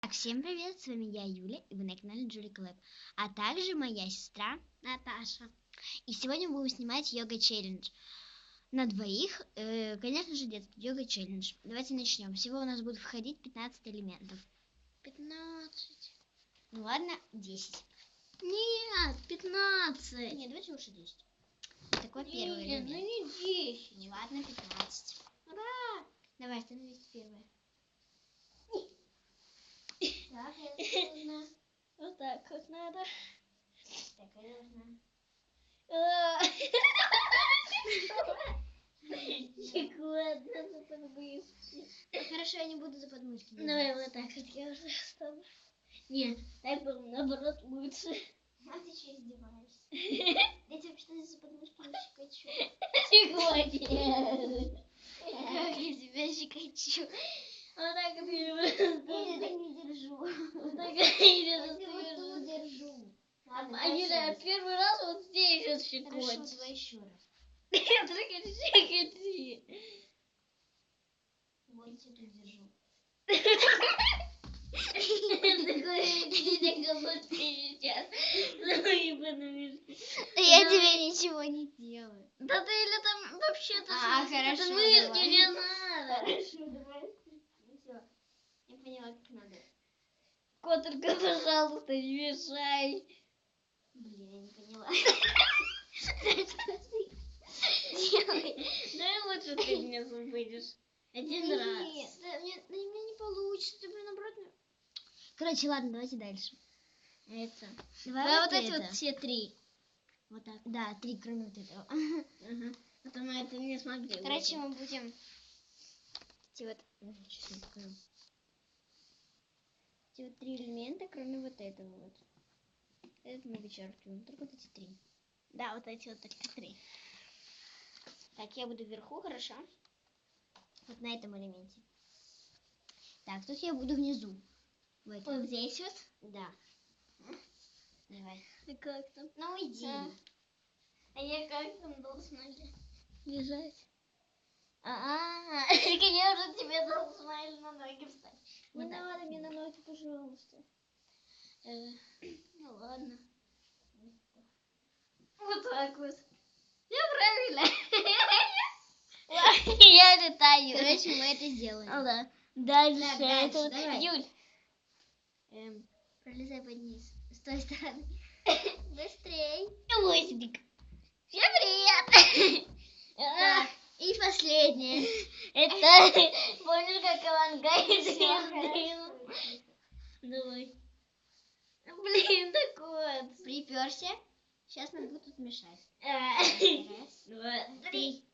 Так, всем привет, с вами я, Юля, и вы на канале Джули Клэп, а также моя сестра Наташа. И сегодня мы будем снимать йога-челлендж на двоих, э, конечно же, детский йога-челлендж. Давайте начнем. Всего у нас будет входить 15 элементов. 15. Ну ладно, 10. Нет, 15. Нет, давайте лучше 10. Такой первый Нет, ну элемент. не 10. Ну ладно, 15. Ура! Давай, становись первая. Так, я. Вот так вот надо. Так, я должна. Шоколадно, за подмышки. Хорошо, я не буду за подмышки. Давай вот так вот я уже встану. Нет, так было наоборот лучше. А ты что издеваешься? Я тебя вообще за подмышки не щекочу. Сегодня. Как я тебя щекочу? Вот так вот я не держу. Вот так Я держу. А первый раз вот здесь вот Хорошо, щекочет. давай еще раз. Я только щекочи. Вот я тут держу. Я тебе ничего не делаю. Да ты или там вообще-то А, хорошо, давай. не надо. Хорошо, давай. Ну всё. Я поняла, как надо. Кот, только, пожалуйста, не мешай. Блин, я не поняла. Дай лучше ты мне забудешь. Один Нет, раз. да, мне, да, меня не получится. Блин, наоборот... Короче, ладно, давайте дальше. Это. Давай, Давай вот вот эти вот все три. Вот так. Да, три, кроме вот этого. Ага. А то мы это не смогли. Короче, мы будем... Эти вот... Эти вот три элемента, кроме вот этого вот. Этот мы вычеркиваем. Только вот эти три. Да, вот эти вот только три. Так, я буду вверху, хорошо? Вот на этом элементе. Так, тут я буду внизу. В этом. Вот здесь вот. Да. Давай. И как там? Ну, иди. А. А я как там должна ле- лежать? А, так я уже тебе должна на ноги встать. Вот так. надо мне ноги, пожалуйста. Э, Ну ладно. Вот так вот. Все правильно. Я летаю. Короче, мы это сделаем. Ну да. Дальше. Так, дальше, это вот давай. Юль. Эм, пролезай под низ. С той стороны. Быстрей. Лосик. Всем привет. Так, и последнее. Это, помнишь, как Авангай. Давай. Блин, так вот. Приперся. Сейчас нам будут мешать. Раз, Два, три.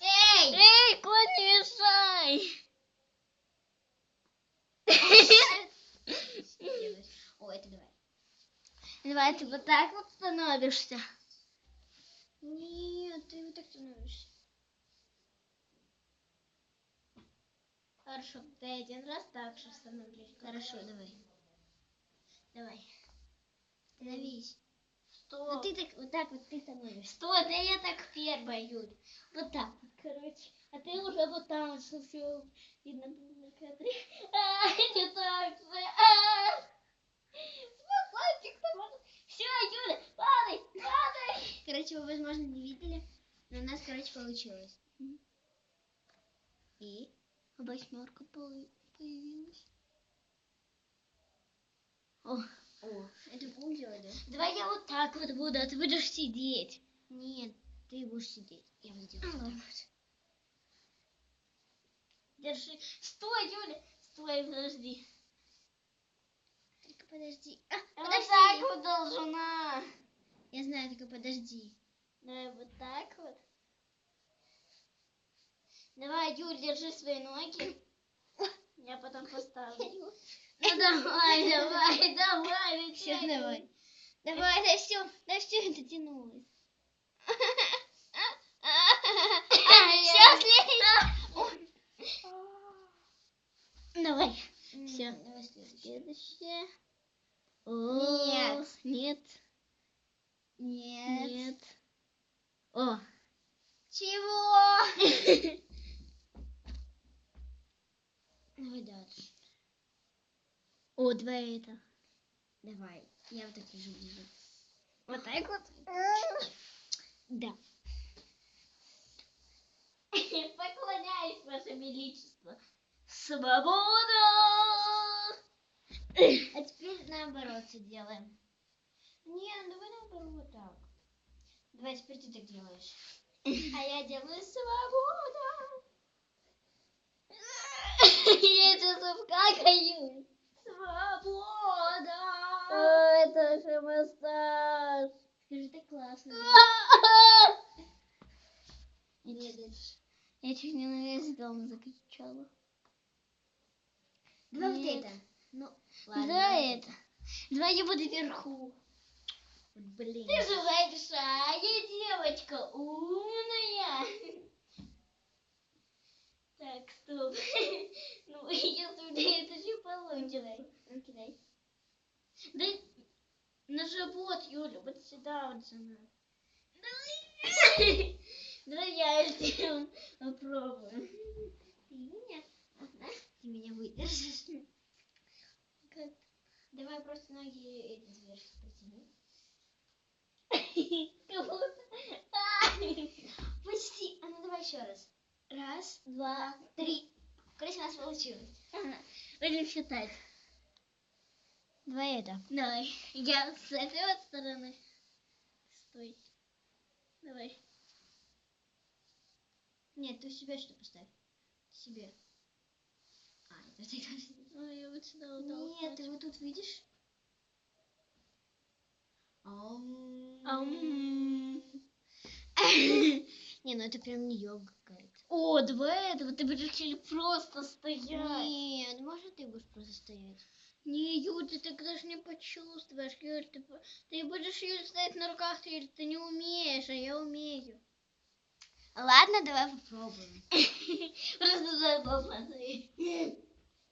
Эй! Эй, кот, не мешай. О, это давай. Давай ты вот так вот становишься. Нет, становишься. Хорошо, ты один раз так же становлюсь. Хорошо, давай. Давай. Становись. Что? Ну ты так, вот так вот ты становишься. Что? Да я так первая, Юль. Вот так вот, короче. А ты уже вот там, что все видно на кадре. А, не так же. А! Может. Все, Юля, падай, падай. Короче, вы, возможно, не но у нас, короче, получилось. И? Восьмерка появилась. О, о, это делать, да? Давай я вот так вот буду, а ты будешь сидеть. Нет, ты будешь сидеть. Я буду. Держи. Стой, Юля. Стой, подожди. Только подожди. А, Вот подожди. так вот должна. Я знаю, только подожди. Давай вот так вот. Давай, Юль, держи свои ноги. Я потом поставлю. Ну давай, давай, давай, Все, давай. Давай, да все, да все это тянулось. Все, слезь. Давай. Всё. Давай следующее. Следующее. Нет. Нет. Нет. Нет. О. Чего? Давай дальше. О, два это. Давай. Я вот так лежу внизу. Вот так вот. Да. Поклоняюсь, Ваше Величество. Свобода! А теперь наоборот все делаем. Не, ну давай наоборот так. Давай теперь ты так делаешь. А я делаю свобода. Я сейчас вкакаю. Свобода. это же массаж. Скажи, так классно. Я чуть не на весь дом закричала. Давай вот Нет. это. Ну, ладно. давай это. Давай я буду вверху. Блин. Ты же большая девочка, умная. Так, стоп. Ну, если у меня это не получится. Ну, кидай. Да на живот, Юля, вот сюда вот жена. Давай я сделаю, попробую. Ты меня? Ага. Ты меня выдержишь. Давай просто ноги эти сверху протяни. Почти. А ну давай еще раз. Раз, Два, три. Короче, у нас получилось. Будем считать. Давай это. Давай. Я с этой вот стороны. Стой. Давай. Нет, ты себе что поставь? Себе. А, это ты тоже. Ой, я вот сюда вот Нет, ты вот тут видишь? Не, ну это прям не йога какая-то. О, два этого ты будешь или просто стоять. Нет, может ты будешь просто стоять. Не, Юль, ты так даже не почувствуешь, Юль, ты, ты будешь Юль стоять на руках, Юль, ты не умеешь, а я умею. Ладно, давай попробуем. Просто дай посмотри.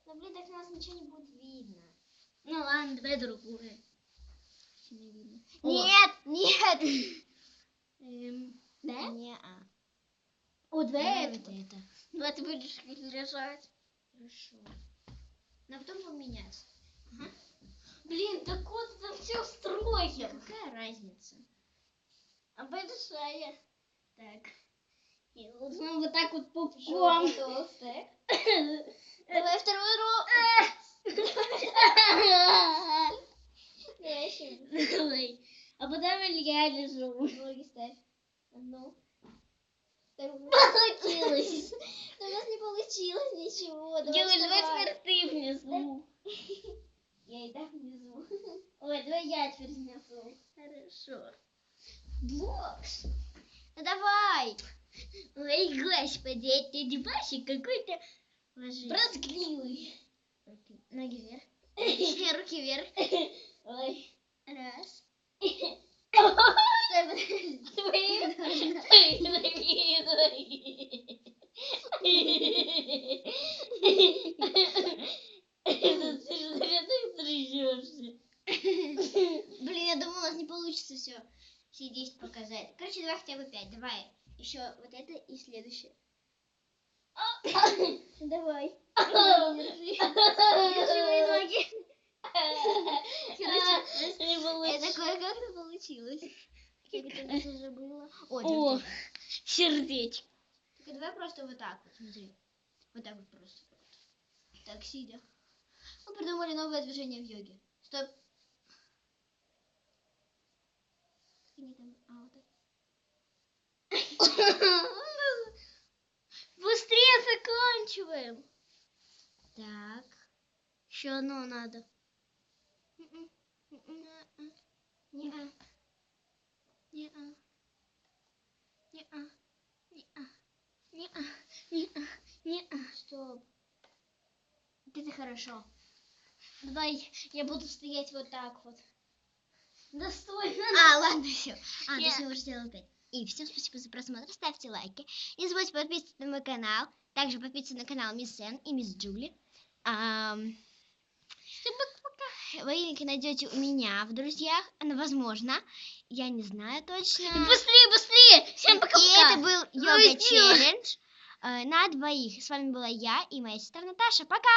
Ну блин, так у нас ничего не будет видно. Ну ладно, давай другое. Если не видно. Нет, нет. эм, да? Не, а. О, два это. это. Два ты будешь лежать. Хорошо. Но потом поменять. Блин, так вот там все строим. Какая разница? А большая. Так. И вот мы вот так вот пупком. Давай вторую руку. Давай. А потом я лежу. Ноги ставь. Одну. Вторую. Получилось. Но у нас не получилось ничего. Юль, давай теперь ты внизу. Я и так внизу. Ой, давай я теперь внизу. Хорошо. Бокс. Ну давай. Ой, господи, это дебашик какой-то Ложись. Руки. Ноги вверх. Руки вверх. Ой. Раз. Блин, я думала, у нас не получится все. Все 10 показать. Короче, давай хотя бы 5. Давай. Еще вот это и следующее. Давай. Держи. Держи мои ноги. Короче, это кое-как получилось. Было. О, О, держи. сердечко. Только давай просто вот так вот, смотри. Вот так вот просто. Так, сидя. Мы придумали новое движение в йоге. Стоп. Они там? А, вот так. Быстрее заканчиваем. Так. Еще одно надо. М-м. М-м. Не-а. Не-а. Не-а. Не-а. Не-а. Не-а. Не-а. Стоп. Это хорошо. Давай, я буду стоять вот так вот. Да стой. А, ладно, все. А, Я- точнее, уже сделала 5. И всем спасибо за просмотр. Ставьте лайки. Не забудьте подписываться на мой канал. Также подписываться на канал Мисс Сен и Мисс Джули. Ам, Вы их найдете у меня в друзьях. Ну, возможно. Я не знаю точно. Быстрее, быстрее. Всем И пока-пока. это был Ну, йога сделай. челлендж. э, на двоих. С вами была я и моя сестра Наташа. Пока!